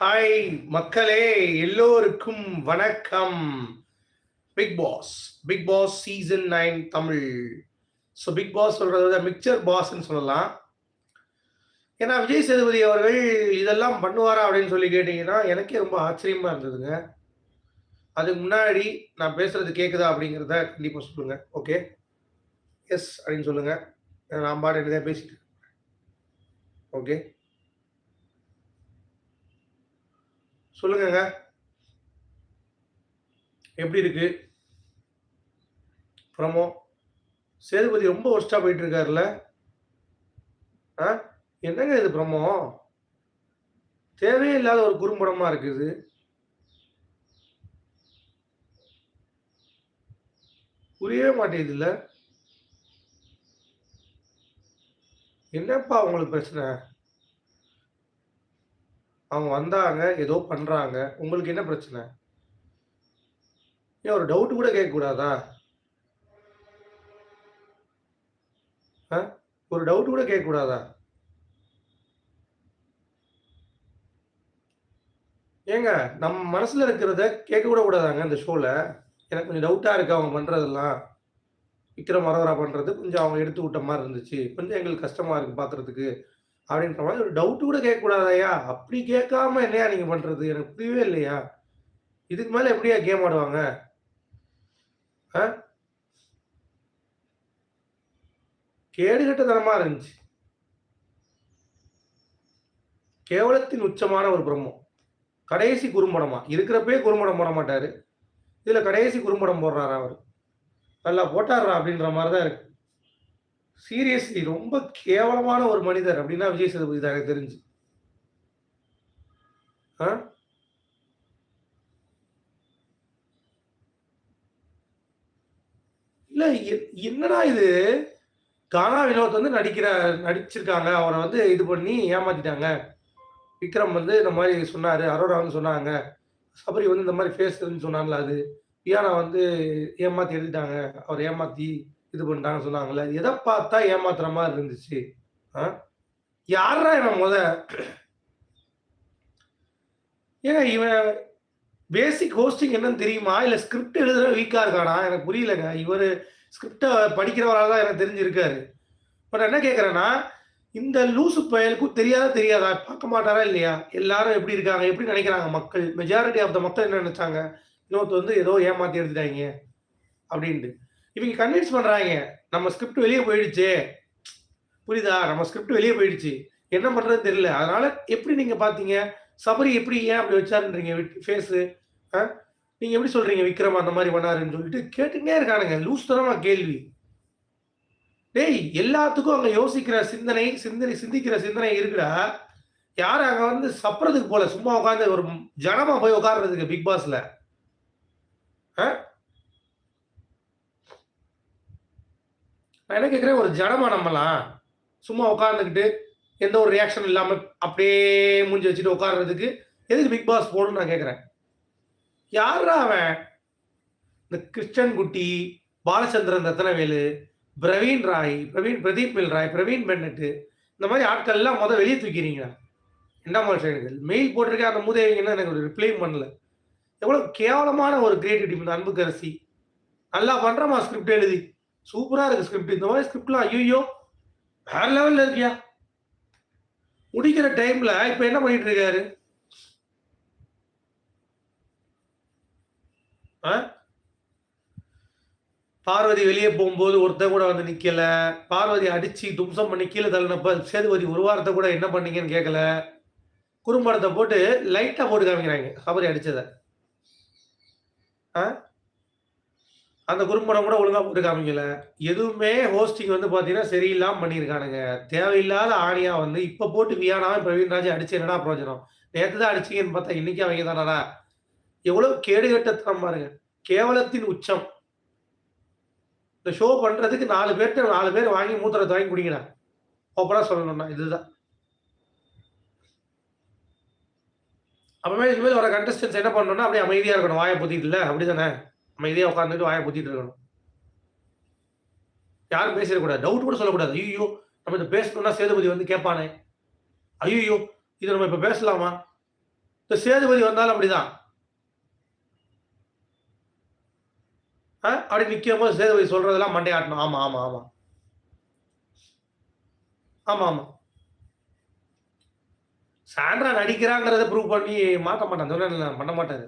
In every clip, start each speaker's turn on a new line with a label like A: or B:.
A: Hi மக்களே எல்லோருக்கும் வணக்கம். Bigg Boss Bigg Boss season nine Tamil. So Bigg Boss சொல்றது விட மிக்சர் பாஸ்ன்னு சொல்லலாம். ஏன்னா விஜய் சேதுபதி அவர்கள் இதெல்லாம் பண்ணுவாரா அப்படின்னு சொல்லி கேட்டீங்கன்னா எனக்கே ரொம்ப ஆச்சரியமா இருந்ததுங்க. அதுக்கு முன்னாடி நான் பேசுறது கேட்குதா அப்படிங்கிறத கண்டிப்பாக சொல்லுங்க. ஓகே எஸ் அப்படின்னு சொல்லுங்க. நான் பாட்டு என்னதான் பேசிட்டு ஓகே சொல்லுங்கங்க. எப்படி இருக்கு? ப்ரமோ சேதுபதி ரொம்ப ஒஸ்டா போயிட்டு இருக்காருல்ல ஆ? என்னங்க இது ப்ரமோ? தேவையே இல்லாத ஒரு குறும்படமா இருக்குது புரியவே மாட்டேங்குது இல்லை என்னப்பா உங்களுக்கு பிரச்சனை? அவங்க வந்தாங்க ஏதோ பண்றாங்க. உங்களுக்கு என்ன பிரச்சனை? ஏன் ஒரு டவுட் கூட கேட்கக்கூடாதா? ஆ? ஒரு டவுட் கூட கேட்கக்கூடாதா? ஏங்க நம்ம மனசில் இருக்கிறத கேட்க கூட கூடாதாங்க இந்த ஷோவில் எனக்கு கொஞ்சம் டவுட்டாக இருக்கு அவங்க பண்றதெல்லாம். விக்ரம் வரவரா பண்ணுறது கொஞ்சம் அவங்க எடுத்து விட்ட மாதிரி இருந்துச்சு. கொஞ்சம் எங்களுக்கு கஷ்டமா இருக்கு பார்க்குறதுக்கு அப்படின்ற மாதிரி ஒரு டவுட் கூட கேட்கக்கூடாதயா அப்படி கேட்காம என்னையா நீங்க பண்றது? எனக்கு புரியவே இல்லையா. இதுக்கு மேல எப்படியா கேம் ஆடுவாங்க? ஆ? கேடுகட்டத்தனமா இருந்துச்சு. கேவலத்தின் உச்சமான ஒரு பிரம்மம். கடைசி குறும்படமா. இருக்கிறப்பே குறும்படம் போட மாட்டாரு. இதுல கடைசி குறும்படம் போடுறாரு அவர். நல்லா போட்டாரா அப்படின்ற மாதிரி தான் இருக்கு. சீரியஸ்லி ரொம்ப கேவலமான ஒரு மனிதர் அப்படின்னா விஜய் சேதுபதி தான் எனக்கு தெரிஞ்சு. ஆ? இல்ல என்னடா இது? கானா வினோத் வந்து நடிக்கிற நடிச்சிருக்காங்க. அவரை வந்து இது பண்ணி ஏமாத்திட்டாங்க. விக்ரம் வந்து இந்த மாதிரி சொன்னாரு அரோரா வந்து சொன்னாங்க. சபரி வந்து இந்த மாதிரி ஃபேஸ் சொன்னாங்களா அது. பியானா வந்து ஏமாத்தி எழுதிட்டாங்க. அவர் ஏமாத்தி இது பண்ணிட்டாங்கன்னு சொன்னாங்கல்ல. எதை பார்த்தா ஏமாத்துற மாதிரி இருந்துச்சு? ஆ? யாரா என்ன முத? ஏங்க இவன் பேசிக் ஹோஸ்டிங் என்னன்னு தெரியுமா? இல்லை ஸ்கிரிப்ட் எழுதுற வீக்காக இருக்கானா? எனக்கு புரியலங்க. இவர் ஸ்கிரிப்டை படிக்கிறவராக தான் எனக்கு தெரிஞ்சிருக்காரு. பட் என்ன கேட்குறேன்னா இந்த லூசு பயலுக்கும் தெரியாதா தெரியாதா? பார்க்க மாட்டாரா இல்லையா? எல்லாரும் எப்படி இருக்காங்க? எப்படி நினைக்கிறாங்க மக்கள்? மெஜாரிட்டி ஆஃப் த மக்கள் என்ன நினைச்சாங்க? இன்னொருத்த வந்து ஏதோ ஏமாத்தி எடுத்துட்டாங்க. அப்படின்ட்டு. இவங்க கன்வின்ஸ் பண்றாங்க நம்ம ஸ்கிரிப்ட் வெளியே போயிடுச்சு. புரியுதா? நம்ம ஸ்கிரிப்ட் வெளியே போயிடுச்சு. என்ன பண்றது தெரியல. அதனால எப்படி நீங்க பாத்தீங்க? சபரி எப்படி ஏன் அப்படி வச்சாருன்றீங்க? ஃபேஸு நீங்க எப்படி சொல்றீங்க? விக்ரம் அந்த மாதிரி பண்ணாருன்னு சொல்லிட்டு கேட்டுக்கிட்டே இருக்கானுங்க. லூஸ்தரமா கேள்வி. டேய் எல்லாத்துக்கும் அங்க யோசிக்கிற சிந்தனை சிந்தனை சிந்திக்கிற சிந்தனை இருக்குடா. யார் அங்க வந்து சப்புறதுக்கு போல? சும்மா உட்காந்து ஒரு ஜனமா போய் உட்காடுறதுக்கு பிக் பாஸ்ல நான் என்ன கேட்குறேன் ஒரு ஜனமா நம்மலாம் சும்மா உட்காந்துக்கிட்டு எந்த ஒரு ரியாக்ஷன் இல்லாமல் அப்படியே மூஞ்சி வச்சுட்டு உட்கார்றதுக்கு எதுக்கு பிக் பாஸ் போடணும்னு நான் கேட்குறேன் யாரா அவன்? இந்த கிறிஸ்டன் குட்டி பாலச்சந்திரன் ரத்னவேலு பிரவீன் ராய் பிரவீன் பிரதீப் மில் ராய் பிரவீன் பென்னட்டு இந்த மாதிரி ஆட்கள் எல்லாம் முத வெளியே தூக்கிறீங்களா என்ன மனுஷனுக்கு மெயில் போட்டிருக்கேன் அந்த மூதேவிங்கன்னா எனக்கு ரிப்ளை பண்ணல. எவ்வளோ கேவலமான ஒரு கிரியேட்டிவிட்டி இந்த அன்புக்கரசி. நல்லா பண்ணுறமா ஸ்கிரிப்ட் எழுதி. சூப்பராக இருக்குது ஸ்கிரிப்ட் இந்த மாதிரி ஸ்கிரிப்ட்லாம் ஐயோ வேற லெவலில் இருக்கியா? முடிக்கிற டைமில் இப்போ என்ன பண்ணிட்டு இருக்காரு? ஆ? பார்வதி வெளியே போகும்போது ஒருத்தர் கூட வந்து நிற்கல பார்வதி அடிச்சு தும்சம் பண்ணி கீழே தள்ளினப்ப சேதுபதி ஒரு வாரத்தை கூட என்ன பண்ணீங்கன்னு கேட்கல குறும்படத்தை போட்டு லைட்டாக போட்டு காமிக்கிறாங்க. சபரி அடித்ததை ஆ? அந்த குறும்படம் கூட ஒழுங்கா போட்டு எதுவுமே ஹோஸ்டிங் வந்து பாத்தீங்கன்னா சரியில்லாம பண்ணியிருக்கானுங்க தேவையில்லாத ஆணியா வந்து இப்ப போட்டு வியானாவும் பிரவீன்ராஜ் அடிச்சு என்னடா பிரயோஜனம்? நேற்று தான் அடிச்சீங்கன்னு பார்த்தா இன்னைக்கு அவங்க தானடா? எவ்வளவு கேடுகட்டத்தனம் பாருங்க. கேவலத்தின் உச்சம். இந்த ஷோ பண்றதுக்கு நாலு பேர்கிட்ட நாலு பேர் வாங்கி மூத்திரத்தை வாங்கி குடிங்கடா. ஓப்பனா சொல்லணும்னா இதுதான். அப்பவே இனிமேல் வர கண்டஸ்டன்ஸ் என்ன பண்ணணும்னா அப்படியே அமைதியா இருக்கணும். வாயை பொத்திட்டு இல்ல? நம்ம இதே உட்காந்துட்டு வாயை பொத்திட்டு இருக்கணும். யாரும் பேசிடக்கூடாது டவுட் கூட சொல்லக்கூடாது. ஐயோ நம்ம இதை பேசணும்னா சேதுபதி வந்து கேட்பானே. ஐயோ இதை நம்ம இப்போ பேசலாமா? இந்த சேதுபதி வந்தாலும் அப்படிதான். ஆ? அப்படி நிற்கும் போது சேதுபதி சொல்றதெல்லாம் மண்டையாட்டணும் ஆமா ஆமா ஆமா. ஆமா ஆமா. சாண்ட்ரா நடிக்கிறாங்கிறத ப்ரூவ் பண்ணி மாட்ட மாட்டான். சொன்னேன் பண்ண மாட்டாரு.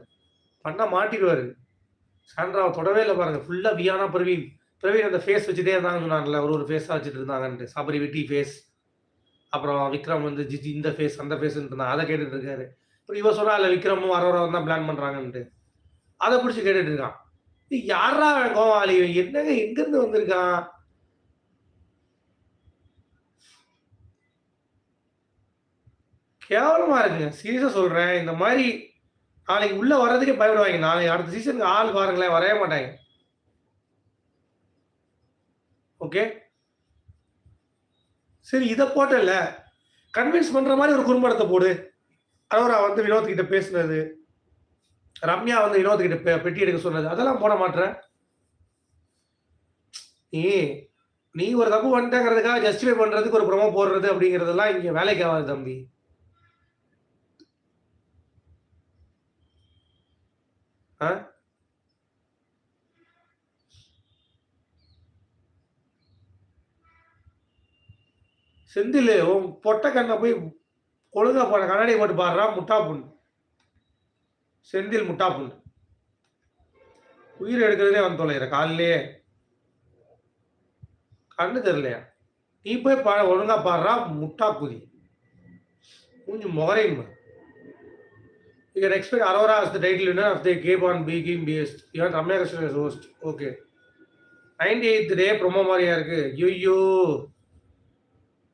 A: பண்ண மாட்டிடுவாரு. சாண்ட்ராவை தொடவே இல்லை பாருங்க. ஃபுல்லா வியானா பிரவீன். பிரவீன் அந்த ஃபேஸ் வச்சுட்டே இருந்தாங்கன்னு சொன்னாங்கல்ல ஒரு ஒரு ஃபேஸாக வச்சுட்டு இருந்தாங்கன்ட்டு. சபரி வெட்டி ஃபேஸ் அப்புறம் விக்ரம் வந்து ஜிஜி இந்த ஃபேஸ் அந்த ஃபேஸ்ன்னு இருந்தான் அதை கேட்டுட்டு இருக்காரு. அப்புறம் இவ சொன்னா இல்லை விக்ரமும் வரவரம் தான் பிளான் பண்றாங்கன்ட்டு. அதை பிடிச்சி கேட்டுட்டு இருக்கான். இது யாரா அவன் கோவாலி என்னங்க எங்கேருந்து வந்திருக்கான்? கேவலமா இருக்குங்க. சீரியஸா சொல்றேன். இந்த மாதிரி நாளைக்கு உள்ள வர்றதுக்கே பயப்படுவாங்க. நாளைக்கு அடுத்த சீசனுக்கு ஆள் பாருங்களேன் வரவே மாட்டாங்க. ஓகே சரி இதை போட்டல கன்வின்ஸ் பண்ற மாதிரி ஒரு குறும்படத்தை போடு. அரோரா வந்து வினோத் கிட்ட பேசுனது. ரம்யா வந்து வினோத் கிட்ட பெ- பெட்டி எடுக்க சொன்னது. அதெல்லாம் போட மாட்டேன் நீ நீ ஒரு தப்பு பண்ணிட்டேங்கிறதுக்காக ஜஸ்டிஃபை பண்றதுக்கு ஒரு ப்ரொமோ போடுறது அப்படிங்கிறதெல்லாம் இங்க வேலைக்கு ஆகாது தம்பி. செந்தில் உன் பொட்டை கண்ணை போய் ஒழுங்கா போன கண்ணாடி போட்டு பாடுறா முட்டா புண்ணு. செந்தில் முட்டா புண்ணு. உயிர் எடுக்கிறதே வந்து தொலைகிற காலிலேயே கண்ணு தெரியலையா? நீ போய் பா ஒழுங்கா பாடுறா முட்டா குதி. மூஞ்சி முகரையும் You can expect Aurora as the title winner if they keep on being based. You want Ramya Krishnan is host. Okay. 98th day promo மாதிரியா இருக்கு. ஐயோ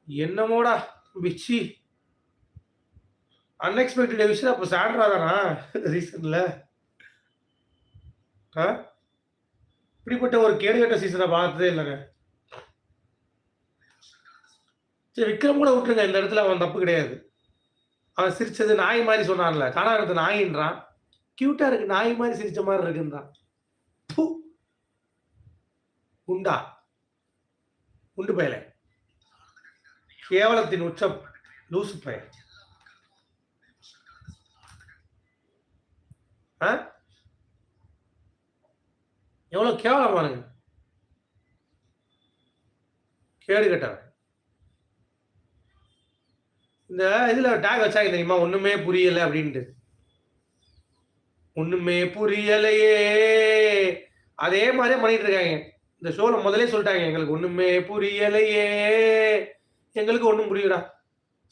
A: என்னமோடா பிச்சி அன்எக்ஸ்பெக்டட் விஷயம் அப்போ சாண்ட்ரா தானா? ரீசன்ல ஆ? இப்படிப்பட்ட ஒரு கேடுகட்ட சீசனை பார்த்ததே இல்லைங்க. சரி விக்ரம் கூட விட்டுருங்க. இந்த இடத்துல அவன் தப்பு கிடையாது. அவன் சிரிச்சது நாய் மாதிரி சொன்னான்ல காணாங்கிறது நாயின்றான். கியூட்டா இருக்கு நாய் மாதிரி சிரிச்ச மாதிரி இருக்குன்றான். பூ உண்டா உண்டு பயல. கேவலத்தின் உச்சம் லூசு பய ஆ? எவ்வளவு கேவலமானுங்க கேடு கட்டவன். இந்த இதுல டேக் வச்சாங்க தெரியுமா? ஒண்ணுமே புரியல அப்படின்ட்டு. ஒண்ணுமே புரியலையே. அதே மாதிரியே பண்ணிட்டு இருக்காங்க. இந்த ஷோல முதலே சொல்லிட்டாங்க எங்களுக்கு ஒண்ணுமே புரியலையே. எங்களுக்கு ஒண்ணும் புரியலடா.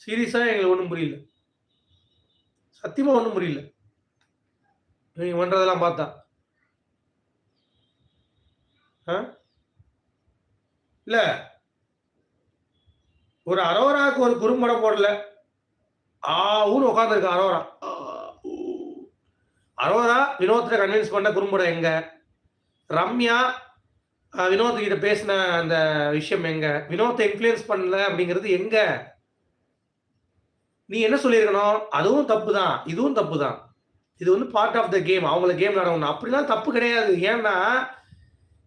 A: சீரியஸா எங்களுக்கு ஒண்ணும் புரியல. சத்தியமா ஒண்ணும் புரியல. நீங்க பண்றதெல்லாம் பார்த்தா. ஆ? இல்லை. ஒரு அரோராக்கு ஒரு குறும்படம் போடல. ஆ ஊன்னு உட்காந்துருக்கு அரோரா. அரோரா வினோத்தை கன்வின்ஸ் பண்ண குறும்படம் எங்க? ரம்யா வினோத் கிட்ட பேசின அந்த விஷயம் எங்க? வினோத்தை இன்ஃப்ளூயன்ஸ் பண்ணல அப்படிங்கிறது எங்க? நீ என்ன சொல்லியிருக்கணும்? அதுவும் தப்பு தான் இதுவும் தப்பு தான் இது வந்து பார்ட் ஆஃப் த கேம் அவங்கள கேம் விளையாடணும் அப்படிலாம் தப்பு கிடையாது. ஏன்னா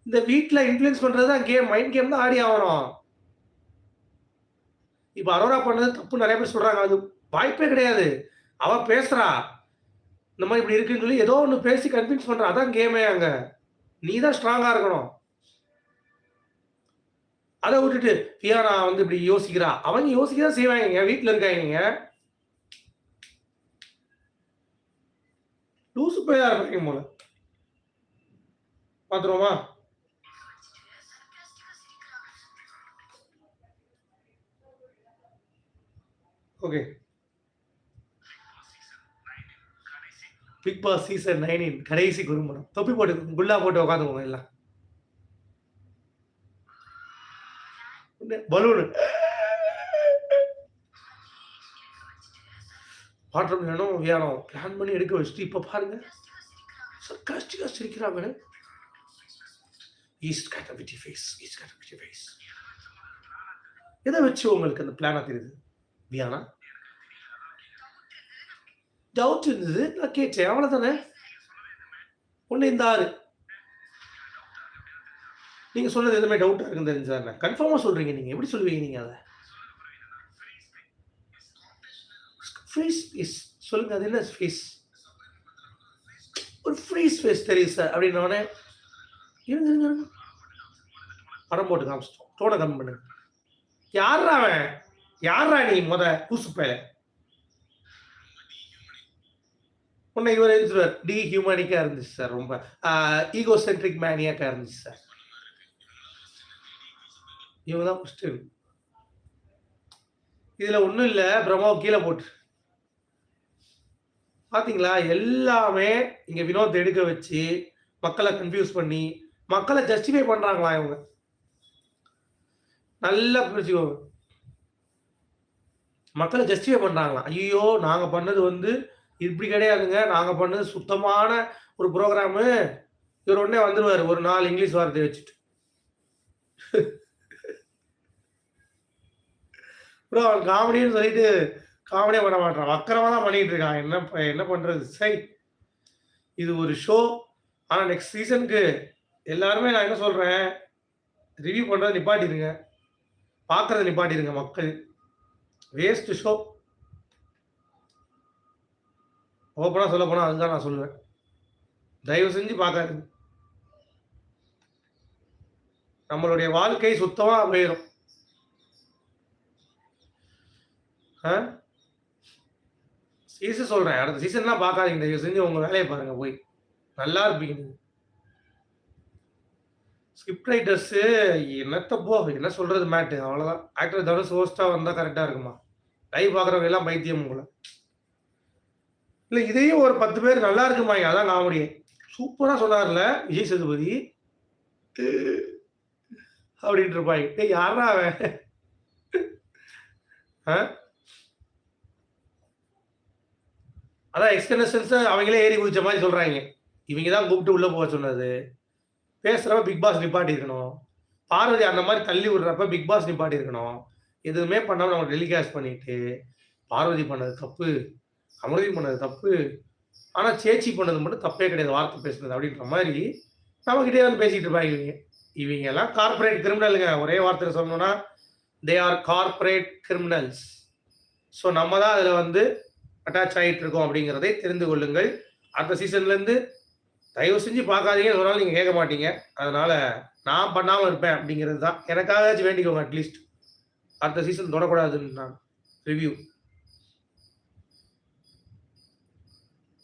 A: இந்த வீட்டில் இன்ஃப்ளூயன்ஸ் பண்ணுறது தான் கேம் மைண்ட் கேம் தான் ஆடி ஆகணும். இப்போ அரோரா பண்ணது தப்பு நிறைய பேர் சொல்கிறாங்க அது வாய்ப்பே கிடையாது. அவள் பேசுகிறா இந்த மாதிரி இப்படி இருக்குன்னு சொல்லி ஏதோ ஒன்று பேசி கன்வின்ஸ் பண்ணுறா அதான் கேமே அங்கே. நீ தான் ஸ்ட்ராங்காக இருக்கணும். அதை விட்டுட்டு பியானா வந்து இப்படி யோசிக்கிறா. அவங்க யோசிக்க தான் செய்வாங்க. வீட்டில் இருக்காங்க லூசு போயா இருப்பாங்க போல. பார்த்துருவோமா ஓகே பிக் பாஸ் சீசன் நைனின் கடைசி குறும்படம். தொப்பி போட்டு குல்லா போட்டு உட்காந்துக்கோங்க எல்லாம். பலூனு. பாட்டம் வேணும் வேணும். பிளான் பண்ணி எடுக்க வச்சுட்டு இப்போ பாருங்க. சர்க்காஸ்டிக்காக சிரிக்கிறாங்க ஈஸ்ட் கேட்டபிட்டி ஃபேஸ் ஈஸ்ட் கேட்டபிட்டி ஃபேஸ் எதை வச்சு உங்களுக்கு அந்த பிளானாக தெரியுது? வியானா? டவுட் இருந்தது. நான் கேட்டேன். அவ்வளோதானே ஒன்று இந்த ஆறு நீங்கள் சொன்னது எதுவுமே டவுட்டாக இருக்குன்னு தெரிஞ்சா கன்ஃபார்மாக சொல்கிறீங்க நீங்கள் எப்படி சொல்லுவீங்க நீங்கள் அதை? ஃப்ரீ இஸ் சொல்லுங்க. அது என்ன ஃபேஸ் ஒரு ஃப்ரீ ஸ்பேஸ் தெரியுது சார் அப்படின்ன இருங்க இருங்க படம் போட்டு காமிச்சிட்டோம். டோனை கம்மி பண்ணுங்க யாரா அவன்? யாரா நீ முத கூசு பேல உன்னை இவர் எழுதுவார் டி ஹியூமனிக்கா இருந்துச்சு சார் ரொம்ப. ஈகோ சென்ட்ரிக் மேனியாக்கா இருந்துச்சு சார். இவங்க தான் ஃபஸ்ட்டு இதுல ஒண்ணும் இல்ல பிரம்மாவை கீழே போட்டு. பாத்தீங்களா? எல்லாமே இங்க வினோத் எடுக்க வச்சு மக்களை கன்ஃபியூஸ் பண்ணி மக்களை ஜஸ்டிஃபை பண்றாங்களா இவங்க? நல்லா புரிஞ்சுக்கோங்க. மக்களை ஜஸ்டிஃபை பண்ணுறாங்களா ஐயோ நாங்கள் பண்ணது வந்து இப்படி கிடையாதுங்க. நாங்கள் பண்ணது சுத்தமான ஒரு ப்ரோக்ராமு இவர் உடனே வந்துடுவார் ஒரு நாள் இங்கிலீஷ் வார்த்தை வச்சுட்டு. ப்ரோ அவன் காமெடின்னு சொல்லிட்டு காமெடியே பண்ண மாட்டான். அக்கறமாக தான் பண்ணிட்டு இருக்கான். என்ன ப- என்ன பண்ணுறது சை. இது ஒரு ஷோ ஆனால் நெக்ஸ்ட் சீசனுக்கு எல்லாருமே நான் என்ன சொல்கிறேன் ரிவ்யூ பண்ணுறதை நிப்பாட்டிடுங்க பார்க்கறத நிப்பாட்டிடுங்க மக்கள். வேஸ்ட் ஷோ ஓப்பனாக சொல்ல போனால் அதுதான் நான் சொல்லுவேன். தயவு செஞ்சு பார்க்காது நம்மளுடைய வாழ்க்கை சுத்தமாக போயிடும் சீசன் சொல்கிறேன் அடுத்த சீசன்லாம் பார்க்காதீங்க. தயவு செஞ்சு உங்கள் வேலையை பாருங்கள் போய். நல்லா இருப்பீங்க ஸ்கிரிப்ட் ரைட்டர்ஸு போ என்ன சொல்கிறது மேட்டு அவ்வளோதான் ஆக்டர் தவிர ஹோஸ்ட்டாக வந்தால் கரெக்டாக இருக்குமா? லைவ் பார்க்குறவங்க எல்லாம் பைத்தியம் உங்களை இல்லை இதையும் ஒரு பத்து பேர் நல்லா இருக்குமா அதான் காமெடி சூப்பராக சொன்னார்ல விஜய் சேதுபதி. அப்படின்ட்டு இருப்பாங்க டேய் யாரா அவன்? ஆ? அதான் எக்ஸ்டர்னல்ஸ் அவங்களே ஏறி குதிச்ச மாதிரி சொல்றாங்க. இவங்க தான் கூப்பிட்டு உள்ள போக சொன்னது. பேசுறப்ப பிக் பாஸ் நிப்பாட்டி இருக்கணும் பார்வதி அந்த மாதிரி தள்ளி விடுறப்ப பிக் பாஸ் நிப்பாட்டி இருக்கணும் எதுவுமே பண்ணாமல் நம்ம டெலிகாஸ்ட் பண்ணிட்டு பார்வதி பண்ணது தப்பு அமிர்தி பண்ணது தப்பு ஆனால் சேச்சி பண்ணது மட்டும் தப்பே கிடையாது வார்த்தை பேசுனது அப்படின்ற மாதிரி நம்மக்கிட்டே வந்து பேசிகிட்டு இருப்பாங்க இவங்க. இவங்க எல்லாம் கார்பரேட் கிரிமினலுங்க ஒரே வார்த்தையில் சொல்லணும்னா they are corporate criminals so நம்ம தான் அதில் வந்து அட்டாச் ஆகிட்டு இருக்கோம் அப்படிங்கிறதை தெரிந்து கொள்ளுங்கள். அடுத்த சீசன்லேருந்து தயவு செஞ்சு பார்க்காதீங்கன்னு நாள் நீங்கள் கேட்க மாட்டீங்க. அதனால நான் பண்ணாமல் இருப்பேன் அப்படிங்கிறது தான். எனக்காகச்சும் வேண்டிக்கோங்க அட்லீஸ்ட் அடுத்த சீசன் தொடக்கூடாதுன்னு நான் ரிவ்யூ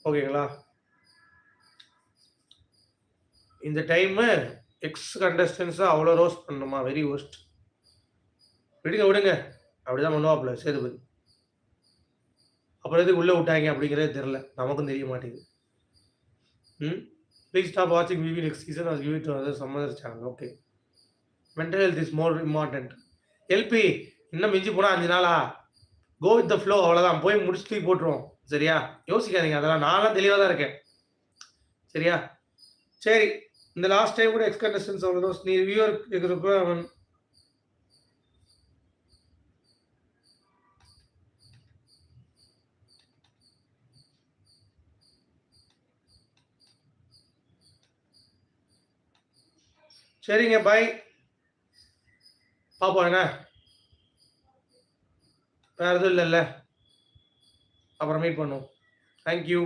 A: ஓகேங்களா? இந்த டைமு எக்ஸ் கண்டஸ்டன்ஸாக அவ்வளோ ரோஸ்ட் பண்ணணுமா? வெரி ஒஸ்ட் விடுங்க விடுங்க. அப்படிதான் பண்ணுவாப்புல சேதுபதி. அப்புறம் எதுக்கு உள்ளே விட்டாங்க அப்படிங்கிறதே தெரில நமக்கும் தெரிய மாட்டேங்குது. ம்? ப்ளீஸ் ஸ்டாப் வாட்சிங் விவி next season as give it other some okay mental health is more important LP இன்னும் மிஞ்சி போனால் அஞ்சு நாளா? கோ வித் த ஃப்ளோ அவ்வளோதான் போய் முடிச்சு தூக்கி போட்டுருவோம். சரியா? யோசிக்காதீங்க அதெல்லாம் நானும் தெளிவாக தான் இருக்கேன். சரியா? சரி இந்த லாஸ்ட் டைம் கூட எக்ஸ்கண்டஸ்டன்ஸ் அவ்வளோ நீ வியூவர் இருக்கிறப்ப அவன் சரிங்க பாய் பார்ப்போம் என்ன? வேறு எதுவும் இல்லைல்ல. அப்புறம் மீட் பண்ணுவோம். தேங்க்யூ